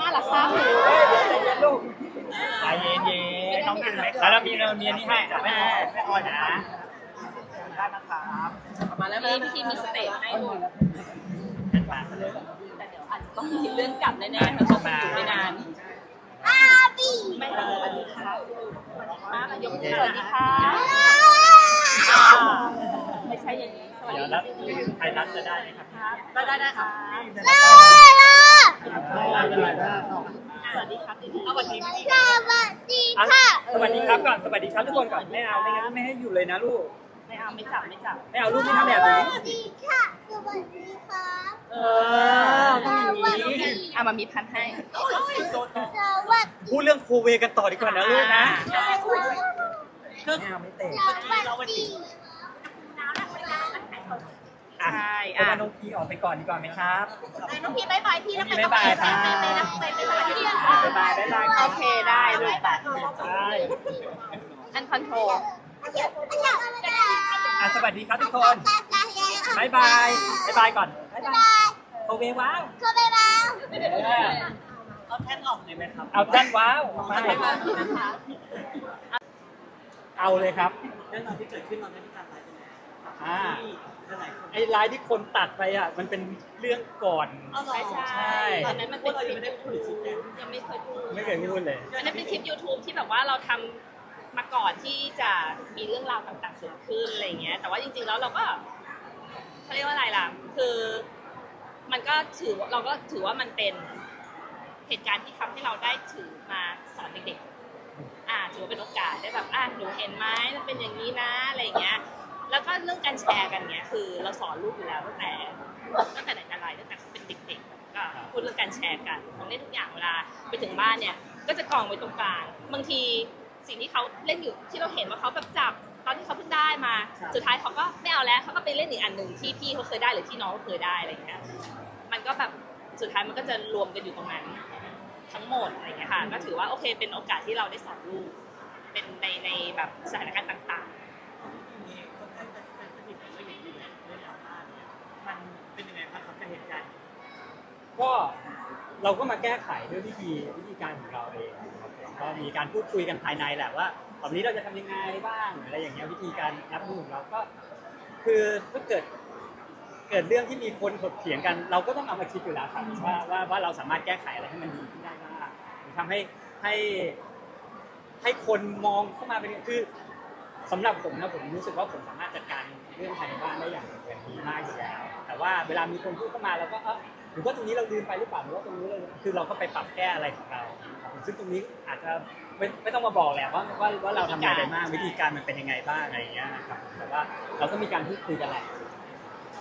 มาละครับใจเย็นๆต้องกินไหมครับแล้วมีเรามีอันนี้ให้อะแม่แม่ออยนะได้นะครับมาแล้วพี่พี่มีสเตจให้ด้วยมาเลยแต่เดี๋ยวอาจจะต้องมีเรื่องกลับแน่ๆเพราะเขาคงอยู่ไม่นานไม่ต้องสวัสดีครับมาค่ะยกมือสวัสดีค่ะ ใช่อย่างนี้สวัสเดี๋ดียวรับไทยรัฐจะได้ไหมครับครับได้ได้ได้ครับได้ได้สวัสดีครับดีสวัสดีสวัสดีค่ะ สวัสดีครับก่อนสวัสดีครับทุกคนก่อนไม่เอาไม่งั้นไม่ให้อยู่เลยนะลูก ไม่เอาไม่จับไม่จับไม่เอาลูกไม่ทำแบบนี้สวัสดีค่ะ สวัสดีครับ เออต้องอย่างนี้อะมามีพันให้สวัสดีพูดเรื่องครูเวกันต่อดีกว่านะลูกนะค่ะไม่เอาไม่เตะสวัสดี อะใช่เอาอะมาน้องพีออกไปก่อนดีกว่าไหมครับน้องพี่บายบายพี่แล้วบ๊ายบายครับไปไปนะไปไปไปที่บ๊ายบายบ๊ายบายโอเคได้ลูกใช่อันคอนโทรล อะสวัสดีครับทุกคนบายบายบายบายก่อนบายบายโอเคว้าวก็ไปบ้างเออเอาแท่นออกเลยไหมครับเอาแท่นว้าวไม่นะคะเอาเลยครับ เรื่องราวที่เกิดขึ้นตอนนี้มีการไลฟ์กันแล้ว อ่าที่หลายๆคนไอ้ไลน์ที่คนตัดไปอะมันเป็นเรื่องก่อน เอาเหรอใช่ใช่ ใช่ ตอนนั้นมันพเป็วนกเรายังไม่ได้พูดถึงชี้แจงยังไม่เคยพูดไม่เคยพูดเลยอันนั้นเป็นคลิป YouTube ที่แบบว่าเราทำมาก่อนที่จะมีเรื่องราวต่างๆเกิดขึ้นอะไรอย่างเงี้ย แต่ว่าจริงๆแล้วเราก็เขาเรียกว่าอะไรล่ะ คือมันก็ถือเราก็ถือว่ามันเป็นเหตุการณ์ที่ทำให้เราได้ถือมาสอนเด็กๆ อ่าถือว่าเป็นโอกาสได้แบบอะหนูเห็นไหมมันเป็นอย่างนี้นะอะไรอย่างเงี้ย แล้วก็เรื่องการแชร์กันเนี้ยคือเราสอนลูกอยู่แล้วตั้งแต่ตั้งแต่ไหนแต่ไรตั้งแต่เขาเป็นเด็กๆก็พูดเรื่องการแชร์กันของเล่นทุกอย่างเวลาไปถึงบ้านเนี่ยก็จะกองไว้ตรงกลางบางทีสิ่งที่เขาเล่นอยู่ที่เราเห็นว่าเขาแบบจับตอนที่เขาเพิ่งได้มา สุดท้ายเขาก็ไม่เอาแล้วเขาก็ไปเล่นอีกอันหนึ่งที่พี่เขาเคยได้หรือที่น้องเขาเคยได้อะไรอย่างเงี้ยมันก็แบบสุดท้ายมันก็จะรวมกันอยู่ตรงนั้นทั้งหมดอะไรอย่างเงี้ยค่ะก็ถือว่าโอเคเป็นโอกาสที่เราได้สอนลูกเป็นในในแบบสถานการณ์ต่าง ก็เราก็มาแก้ไขด้วยวิธีวิธีการของเราเองครับผมก็มีการพูดคุยกันภายในแหละว่าตอนนี้เราจะทำยังไงบ้างอะไรอย่างเงี้ยวิธีการรับมือของเราก็ คือถ้าเกิดเกิดเรื่องที่มีคนถกเถียงกัน เราก็ต้องเอามาคิดอยู่แล้วครับว่าว่าว่าเราสามารถแก้ไขอะไรให้มันดีขึ้นได้บ้างหรือทำให้ให้ให้คนมองเข้ามาเป็นคือสำหรับผมนะผมรู้สึกว่าผมสามารถจัดการเรื่องภายในบ้านได้อย่างอย่างดีมากอยู่แล้ว แต่ว่าเวลามีคนพูดเข้ามาเราก็เออ หรือว่าตรงนี้เราลืมไปหรือเปล่าหรือว่าตรงนี้เราคือเราก็ไปปรับแก้อะไรของเราซึ่งตรงนี้อาจจะไม่ไม่ต้องมาบอกแหละว่าว่าว่าเราทำงานไปบ้างวิธีการมันเป็นยังไงบ้างอะไรอย่างเงี้ยนะครับแต่ว่าเราก็มีการพูดคุยกันแหละ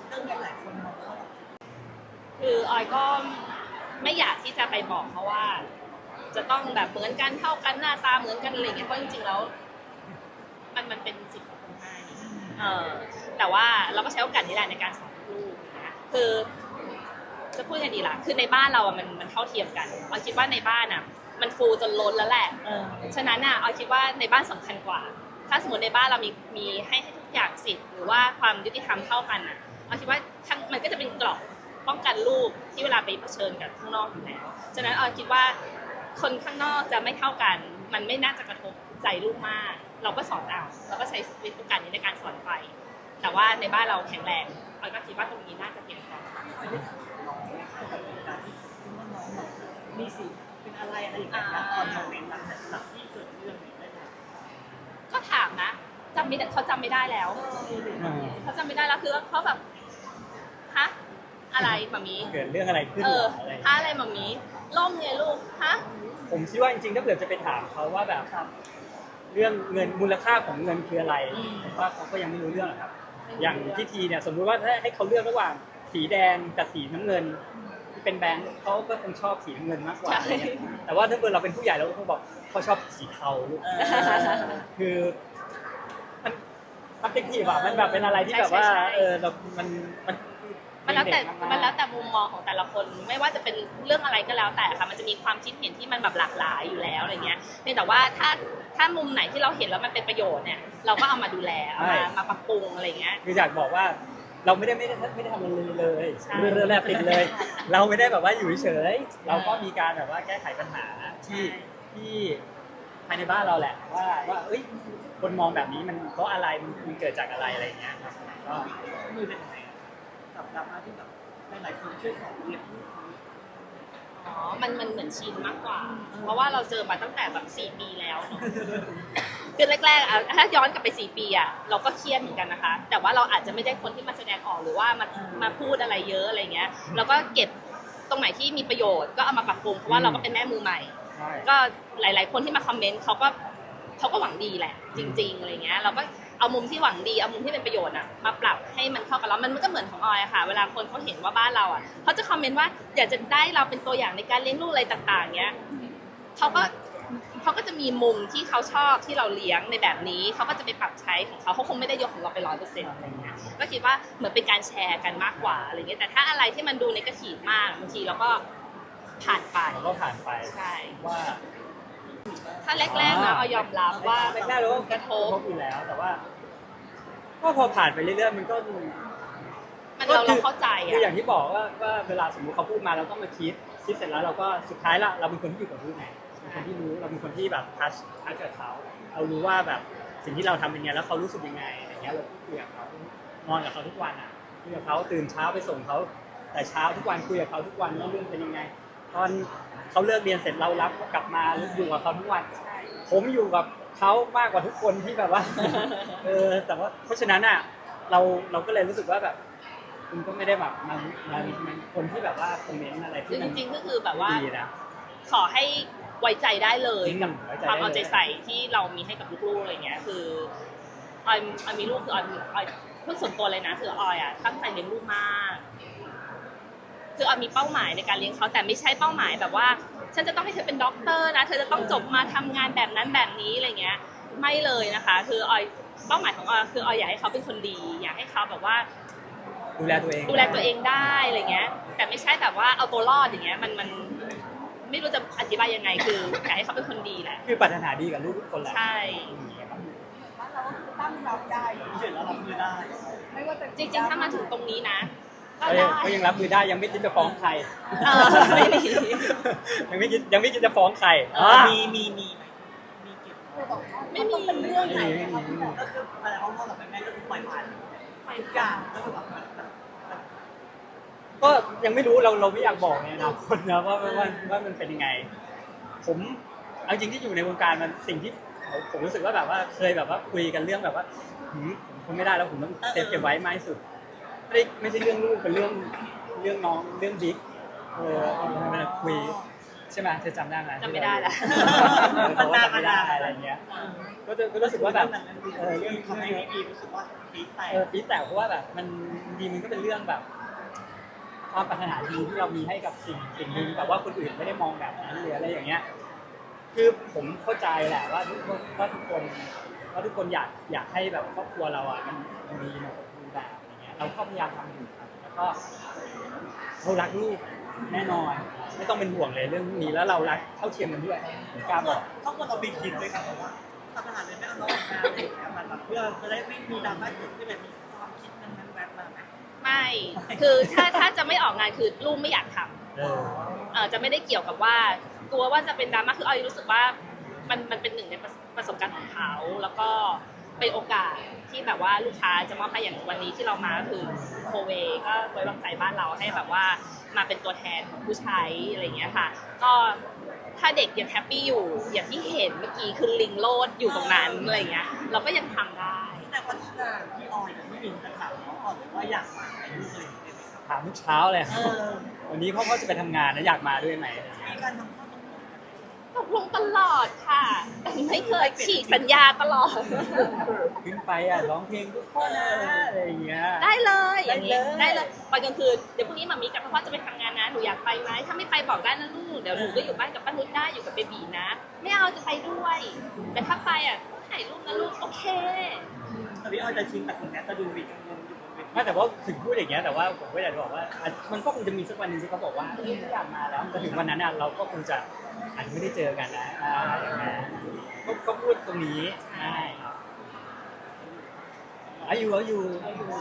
เรื่องนี้หลายคนมองว่าคือออยก็ไม่อยากที่จะไปบอกเขาว่า จะต้องแบบเหมือนกันเท่ากันหน้าตาเหมือนกันอะไรอย่างเงี้ยเพราะจริงๆแล้ว มันมันเป็นสิทธิ์ของคนให้เออแต่ว่าเราก็ใช้โอกาสนี้แหละในการสอนลูกนะคือ จะพูดยังไงดีล่ะ คือในบ้านเราอะมันมันเท่าเทียมกันออยคิดว่าในบ้านอะ มันฟูจนล้นแล้วแหละเออฉะนั้นอะออยคิดว่าในบ้านสำคัญกว่า ถ้าสมมติในบ้านเรามีมีให้ให้ทุกอย่างสิทธิ์หรือว่าความยุติธรรมเท่ากันอะออยคิดว่าทั้งมันก็จะเป็นกรอบป้องกันลูกที่เวลาไปเผชิญกับข้างนอกอยู่แล้ว ฉะนั้นออยคิดว่าคนข้างนอกจะไม่เท่ากัน มันไม่น่าจะกระทบใจลูกมาก เราก็สอนเอาเราก็ใช้วิธีการนี้ในการสอนไป แต่ว่าในบ้านเราแข็งแรงออยก็คิดว่าตรงนี้น่าจะเพียงพอ มีสิทธิ์เป็นอะไรอะไรอย่างเงี้ยนะตอนโมเมนต์หลังจากหลังที่เกิดเรื่องนี้ได้ไหมก็ถามนะจำไม่ได้เขาจำไม่ได้แล้วเขาจำไม่ได้แล้วคือเขาแบบฮะอะไรหมามีเกิดเรื่องอะไรขึ้นเอเหรอออะไรอย่างฮะเงี้ยอะไรหมามีล่มไงลูกฮะผมคิดว่าจริงๆถ้าเกิดจะไปถามเขาว่าแบบเรื่องเงินมูลค่าของเงินคืออะไรผมว่าเขาก็ยังไม่รู้เรื่องหรอกครับ อย่างพิธีเนี่ยสมมุติว่าถ้าให้เขาเลือกระหว่างสีแดงกับสีน้ำเงินที่ เป็นแบงค์เขาก็คงชอบสีน้ำเงินมากกว่าอะไรเงี้ยแต่ว่าถ้าเกิดเราเป็นผู้ใหญ่เราก็คงบอกเขาชอบสีเทาลูกเออคือมันมันเป็นที่แบบมันแบบเป็นอะไรที่แบบว่าเออเรามันมันมันแล้วแต่เด็กากๆมันแล้วแต่มุมมองของแต่ละคน ไม่ว่าจะเป็นเรื่องอะไรก็แล้วแต่ค่ะ มันจะมีความคิดเห็นที่มันแบบหลากหลายอยู่แล้วอะไรเงี้ยเพียงแต่ว่าถ้าถ้ามุมไหนที่เราเห็นแล้วมันเป็นประโยชน์เนี่ย เราก็เอามาดูแลเอามามาปรับปรุงอะไรเงี้ยคืออยากบอกว่า เราไม่ได้ไม่ได้ไม่ได้ทำอะไรเลยใช่ เรือเรือแลบติดเลย เราไม่ได้แบบว่าอยู่เฉยๆเราก็มีการแบบว่าแก้ไขปัญหาที่ที่ภายในบ้านเราแหละว่าว่าเอ้ยคนมองแบบนี้มันเพราะอะไรมันมันเกิดจากอะไรอะไรอย่างเงี้ยครับก็มือเป็นยังไงอะกับดราม่าที่แบบหลายๆคนช่วยสอนเรียนรู้อ๋อ มันมันเหมือนชินมากกว่า เพราะว่าเราเจอมาตั้งแต่แบบสี่ปีแล้วเนอะ คือแรกๆอะถ้าย้อนกลับไปสี่ปีอะเราก็เครียดเหมือนกันนะคะ แต่ว่าเราอาจจะไม่ได้คนที่มาแสดงออกหรือว่ามามาพูดอะไรเยอะอะไรเงี้ยเราก็เก็บตรงไหนที่มีประโยชน์ก็เอามาปรับปรุงเพราะว่าเราก็เป็นแม่มือใหม่ใช่ก็หลาย ๆ คนที่มาคอมเมนต์เขาก็เขาก็หวังดีแหละ จริง ๆอะไรเงี้ยเราก็เอามุมที่หวังดีเอามุมที่เป็นประโยชน์อะมาปรับให้มันเข้ากับเรา มันก็เหมือนของออยอะค่ะ เวลาคนเขาเห็นว่าบ้านเราอะเขาจะคอมเมนต์ว่าอยากจะได้เราเป็นตัวอย่างในการเลี้ยงลูกอะไรต่าง ๆเงี้ยเขาก็ เขาก็จะมีมุมที่เขาชอบที่เราเลี้ยงในแบบนี้ เขาก็จะไปปรับใช้ของเขาเขาคงไม่ได้ยกของเราไปร้อยเปอร์เซ็นต์อะไรเงี้ยก็คิดว่าเหมือนเป็นการแชร์กันมากกว่าอะไรเงี้ยแต่ถ้าอะไรที่มันดูในกระถีมากบางทีเราก็ผ่านไปเราก็ผ่านไปใช่ว่า ถ้าแรกๆนะเอายอมรับว่าแรกๆเราก็กระทบอยู่แล้วแต่ว่าก็พอผ่านไปเรื่อยๆมันก็มันเราเราเข้าใจคืออย่าอะงที่บอกว่าว่าเวลาสมมติเขาพูดมาเราก็มาคิดคิดเสร็จแล้วเราก็สุดท้ายละเราเป็นคนที่อยู่กับลูกไง เป็นคนที่รู้เราเป็นคนที่แบบทัชทัชกับเขาเรารู้ว่าแบบสิ่งที่เราทำเป็นไงแล้วเขารู้สึกยังไงอะไรเงี้ยเราคุยกับเขานอนกับเขาทุกวันอะคุยกับเขาตื่นเช้าไปส่งเขาแต่เช้าทุกวันคุยกับเขาทุกวันว่าเรื่องเป็นยังไง ตอนเขาเลิกเรียนเสร็จเรารับกลับมาอยู่กับเขาทุกวัน ผมอยู่กับเขามากกว่าทุกคนที่แบบว่า เออ แต่ว่าเพราะฉะนั้นอะ เราเราก็เลยรู้สึกว่าแบบคุณก็ไม่ได้แบบมันมันมันคนที่แบบว่าคอมเมนต์อะไรคืที่อจมันริงๆก็คือแบบว่า ไม่ดีนะ ขอให้ ไว้ใจได้เลยอืมกับไว้ใจความได้เอาใจเลยใส่ที่เรามีให้กับลูกๆอะไรเงี้ยคือออยออยมีลูกคือออยออยพูดส่วนตัวเลยนะคือออยอะตั้งใจเลี้ยงลูกมากคือออยมีเป้าหมายในการเลี้ยงเขาแต่ไม่ใช่เป้าหมายแบบว่าฉันจะต้องให้เธอเป็นด็อกเตอร์นะเธอจะต้องจบมาทำงานแบบนั้นแบบนี้อะไรเงี้ย ไม่เลยนะคะ คือออยเป้าหมายของออยคือออยอยากให้เขาเป็นคนดี อยากให้เขาแบบว่าดูแลตัวเองดูแลตัวเองได้อะไรเงี้ย แต่ไม่ใช่แบบว่าเอาตัวรอดอย่างเงี้ยมันมัน ไม่รู้จะอธิบายยังไง คืออยากให้เขาเป็นคนดีแหละคือปรารถนาดีกับลูกทุกคนแหละใช่ว่าเราตั้งรับได้เฉยแล้วรับมือได้ ไม่ว่าจะจริงๆถ้ามาถึงตรงนี้นะก็ก็ยัได้งก็ยังรับมือได้ยังไม่คิดจะฟ้องใครเออไม่มียังไม่คิดยังไม่คิดจะฟ้องใครเออมีมีมีไหมมีเก็บไม่มีเป็นเรื่องไหนนะคะที่แบบก็คืออะไรเขาเขาแบบแม่ก็คือปล่อยผ่านทุกอย่างก็คือแบบแบบแบบ ก็ยังไม่รู้เราเราไม่อยากบอกในอนาคตนะว่าว่าว่าว่ามันเป็นยังไง ผมเอาจริงที่อยู่ในวงการมันสิ่งที่ผมผมรู้สึกว่าแบบว่าเคยแบบว่าคุยกันเรื่องแบบว่าหืมผมทนไม่ได้แล้วผมต้องเซฟเก็บไว้มากที่สุดไม่ได้ไม่ใช่เรื่องลูกเป็นเรื่องเรื่องน้องเรื่องบิ๊กเออมันคุยใช่ไหมเธอจำได้ไหมจำไม่ได้ละเออเขาก็จำไม่ได้อะไรเงี้ยก็จะก็รู้สึกว่าแบบเออเรื่องทำให้พี่รู้สึกว่าปีแตกเออปีดแต่เพราะว่าแบบมันดีมันก็เป็นเรื่องแบบ ความปรารถนาดีที่เรามีให้กับสิ่งสิ่งหนึ่งแต่ว่าคนอื่นไม่ได้มองแบบนั้นหรืออะไรอย่างเงี้ย คือผมเข้าใจแหละว่าทุกคนว่าทุกคนว่าทุกคนอยากอยากให้แบบครอบครัวเราอะมันมันดีมันสมบูรณ์แบบอย่างเงี้ยเราก็พยายามทำอยู่ครับแล้วก็เรารักลูกแน่นอน ไม่ต้องเป็นห่วงเลยเรื่องพวกนี้แล้วเรารักเท่าเทียมกันด้วยผมกล้าบอกเขาควรเอาไปคิดเลยครับว่าทำอาหารเลยไม่เอาน้องงานอะไรอย่างเงี้ยมันแบบเพื่อจะได้ไม่มีดราม่าเกิดขึ้นแบบมีความคิดนั้นั้นแวบมาไหม ไม่ คือถ้าถ้าจะไม่ออกงานคือลูกไม่อยากทำเออเออจะไม่ได้เกี่ยวกับว่ากลัวว่าจะเป็นดราม่าคือออยรู้สึกว่ามันมันเป็นหนึ่งในประประสบการณ์ของเขา แล้วก็เป็นโอกาสที่แบบว่าลูกค้าจะมอบให้อย่างวันนี้ที่เรามาก็คือโคเวก็ไว้วางใจบ้านเราให้แบบว่ามาเป็นตัวแทนของผู้ใช้อะไรอย่างเงี้ยค่ะ ก็ถ้าเด็กยังแฮปปี้อยู่อย่างที่เห็นเมื่อกี้คือลิงโลดอยู่ตรงนั้นอะไรอย่างเงี้ยเราก็ยังทำได้ แต่วันที่งานพี่ออยกับพี่มินจะถามน้องก่อนว่าอยากมาไหมลูกเลยได้ไหมครับถามทุกเช้าเลยเออวันนี้เขาก็จะไปทำงานนะอยากมาด้วยไหมมีการทำข้อตกลงกันไหมตกลงตลอดค่ะแต่ไม่เคยฉีกสัญญาตลอด ขึ้นไปอะร้องเพลงทุกคนนะอะไรอย่างเงี้ย ได้เลยอย่างนี้ได้เลย ได้เลยตอนกลางคืนเดี๋ยวพรุ่งนี้มามีกับพ่อจะไปทำงานนะหนูอยากไปไหมถ้าไม่ไปบอกได้นะลูกเดี๋ยวหนูก็อยู่บ้านกับป้านุชได้อยู่กับเบบีนะ ไม่เอาจะไปด้วย แต่ถ้าไปอะ ถ่ายรูปนะลูกโอเค แต่พี่ออยจะชินแต่คนนี้จะดูมีกังวลอยู่บนเวทีไม่แต่ว่าถึงพูดอย่างเงี้ยแต่ว่าผมก็อยากจะบอกว่าอะมันก็คงจะมีสักวันหนึงที่เขาบอกว่าเฮ้ยไม่อยากมาแล้วแต่ถึงวันนั้นอะเราก็คงจะอาจจะไม่ได้เจอกันนะอ่าอย่างเงี้ยก็ก็พูดตรงนี้ใช่อายุอายุ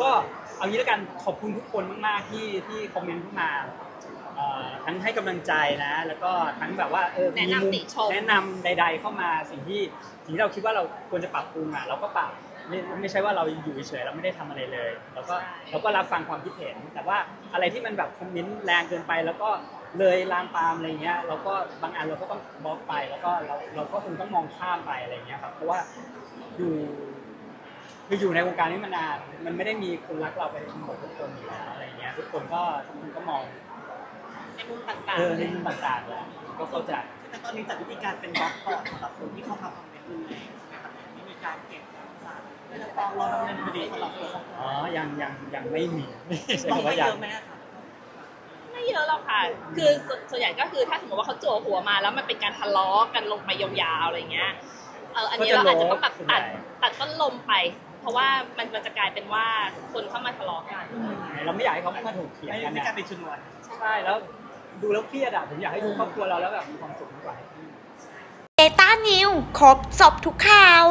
ก็เอางี้แล้วกันขอบคุณทุกคนมากๆที่ที่คอมเมนต์เข้ามา ทั้งให้กำลังใจนะ แล้วก็ทั้งแบบว่าเออแนะนำมุมติชม แนะนำใด ๆ เข้ามาสิ่งที่สิ่งที่เราคิดว่าเราควรจะปรับปรุงอะเราก็ปรับไม่ไม่ใช่ว่าเราอยู่เฉยๆเราไม่ได้ทำอะไรเลยเราก็เราก็รับฟังความคิดเห็น แต่ว่าอะไรที่มันแบบคอมเมนต์แรงเกินไป แล้วก็เลยลามปามอะไรเงี้ยเราก็บางอันเราก็ต้องบล็อกไปแล้วก็เราเราก็คงต้องมองข้ามไปอะไรเงี้ยครับเพราะว่าอยู่ คืออยู่ในวงการนี้มานาน มันไม่ได้มีคนรักเราไปหมดทุกคนอยู่แล้วอะไรเงี้ย ทุกคนก็ทุกคนก็มอง ในมุมต่างเออในมุมต่างๆแหละก็เข้าใจแต่ตอนนี้จัดวิธีการเป็นบล็อกก่อนสำหรับคนที่เข้ามาคอมเมนต์รุนแรงใช่ไหมครับไม่มีการเก็บหลักฐานไม่ได้ฟ้องร้องดำเนินคดีสำหรับตัวของอ๋อยังยังยังไม่มีใช่ลองคำไปว่าเยยังอะไหมครับๆไม่เยอะหรอกค่ะ คือส่วนส่วนใหญ่ก็คือถ้าสมมติว่าเขาจั่วหัวมาแล้วมันเป็นการทะเลาะกันลงไปยาวๆอะไรเงี้ย เอออันนี้เราอาจจะต้องแบบตัดตัดต้นลมไป เพราะว่ามันมันจะกลายเป็นว่าคนเข้ามาทะเลาะกัน เราไม่อยากให้เขามาถูกเถียงไม่กันไม่นะ การเป็นชนวน ใช่แล้ว ดูแล้วเครียดอะผมอยากให้ดูครอบครัวเราแล้วแบบมีความสุขมากกว่า เดต้านิวครบสอบทุกข่าว